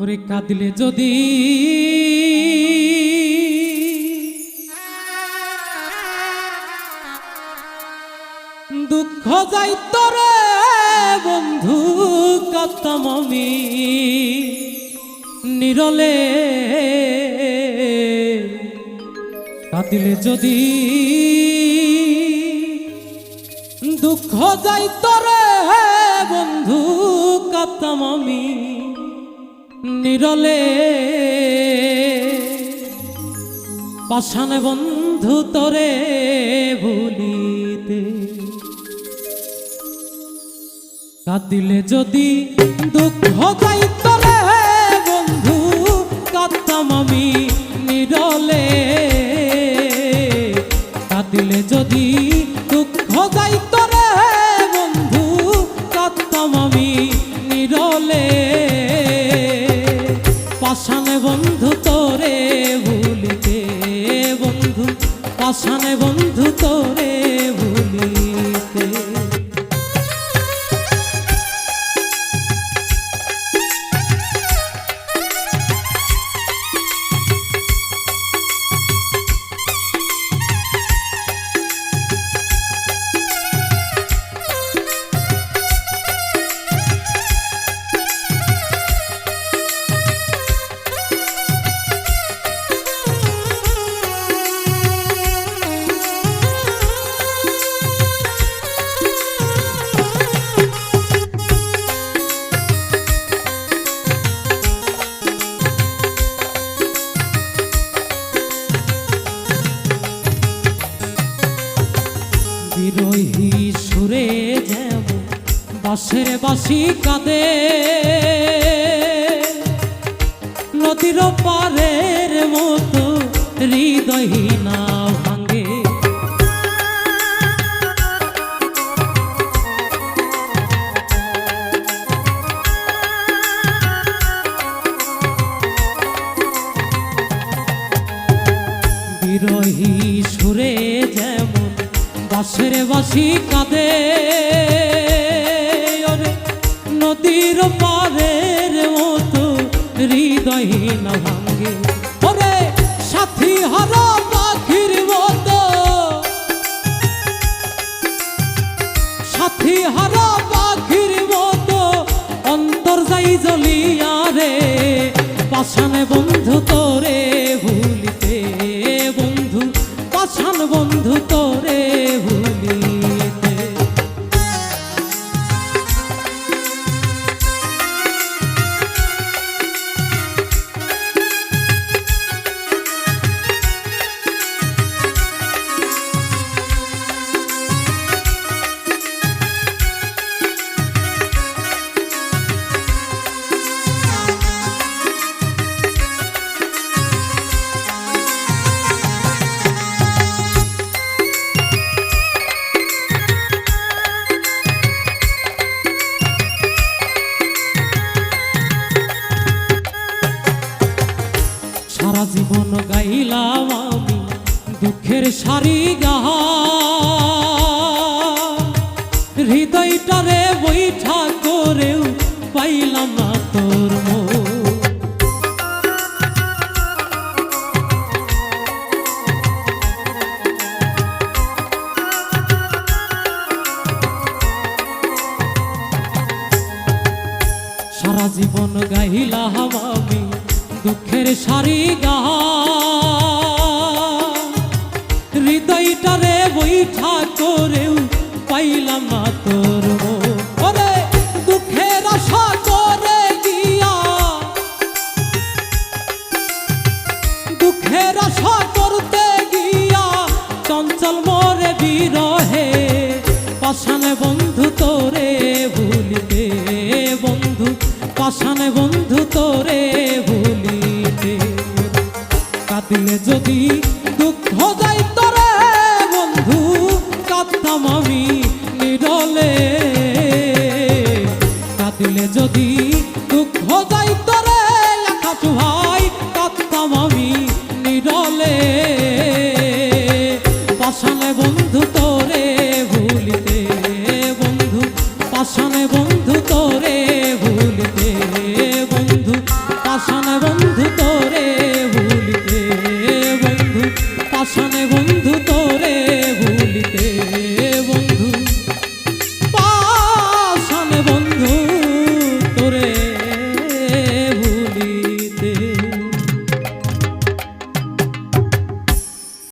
ওরে কাঁদিলে যদি? দুঃখ যাইত রে বন্ধু কাতাম আমি। নিরলে কাঁদিলে যদি? দুঃখ যাইত রে বন্ধু কাতাম আমি। নিরলে। পাশানে বন্ধু তরে ভুলিতে। কাঁদিলে যদি দুঃখ যাইতলে বন্ধু কাঁদতাম আমি নিরলে। পাশানে বন্ধু তোরে বিরোহী সুরে যেমন বাঁশের বাসি কাঁদে। নদীর পারের মতো হৃদয় না ভাঙে। বিরোহী সুরে যেমন বাঁশের বাসি কাঁদে। নদীর পারের মতো হৃদয় না ভাঙ্গে ওরে সাথী হারা পাখির মতো। সাথী হারা পাখির মতো অন্তর যাই জ্বলিয়া রে। পাশানে বন্ধু তোরে ভুলিতে বন্ধু পাশান বন্ধু তোরে জীবন গাইলাম আমি, দুঃখের সারি গাহা হৃদয়টারে বৈঠা করেও পাইলাম না তোর সারা জীবন গাইলাম আমি দুঃখের সারি গা। হৃদয়টারে বৈঠা করেও পাইলাম না তোর। ওরে, দুঃখের চঞ্চল মরে বিরহে। পাশানে দিলে যদি দুঃখ যাই তরে, বন্ধু, কাঁদতাম আমি নিরলে। কাঁদিলে যদি দুঃখ যাই তরে লেখা চুহাই কাঁদতাম আমি নিরলে। পাশানে বন্ধু তোরে ভুলিতে, বন্ধু পাশানে বন্ধু তোরে ভুলিতে, বন্ধু পাশানে বন্ধু hayvan